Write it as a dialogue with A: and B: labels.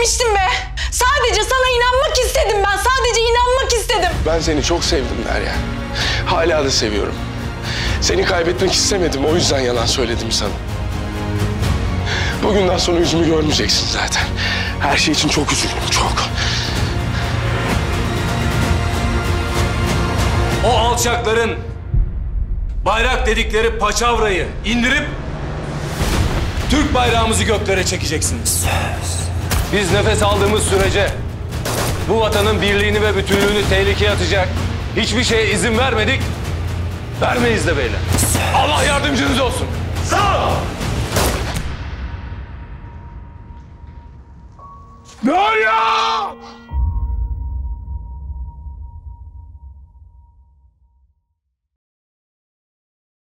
A: vazgeçtim be. Sadece sana inanmak istedim ben. Sadece inanmak istedim.
B: Ben seni çok sevdim Derya. Hala da seviyorum. Seni kaybetmek istemedim. O yüzden yalan söyledim sana. Bugünden sonra yüzümü görmeyeceksin zaten. Her şey için çok üzüldüm, çok.
C: O alçakların bayrak dedikleri paçavrayı indirip Türk bayrağımızı göklere çekeceksiniz. Biz nefes aldığımız sürece bu vatanın birliğini ve bütünlüğünü tehlikeye atacak hiçbir şeye izin vermedik. Vermeyiz de beyler. Allah yardımcınız olsun.
B: Derya!